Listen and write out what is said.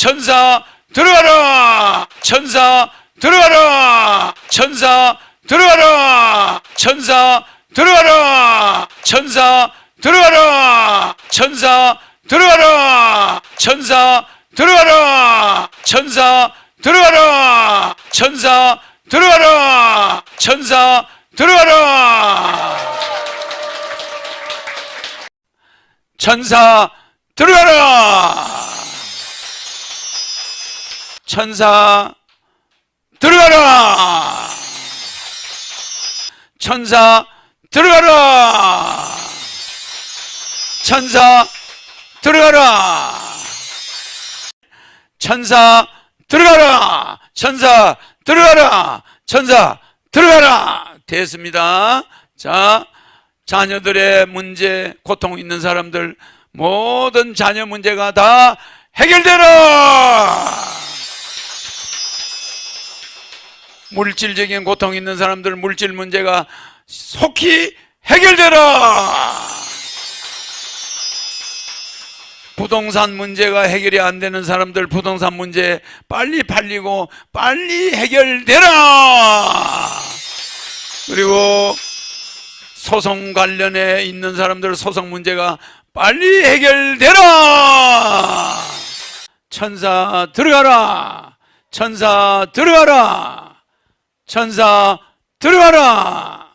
천사 들어가라 천사 들어가라 천사 들어가라 천사 들어가라 천사 들어가라 천사 들어가라 천사 들어가라 천사 들어가라 천사 들어가라 천사 들어가라 천사 들어가라 천사 들어가라! 천사 들어가라! 천사 들어가라! 천사 들어가라! 천사 들어가라! 천사 들어가라! 됐습니다. 자 자녀들의 문제 고통 있는 사람들 모든 자녀 문제가 다 해결되라 물질적인 고통 있는 사람들 물질 문제가 속히 해결되라. 부동산 문제가 해결이 안 되는 사람들 부동산 문제 빨리 팔리고 빨리 해결되라. 그리고 소송 관련해 있는 사람들 소송 문제가 빨리 해결되라. 천사 들어가라. 천사 들어가라 천사 들어가라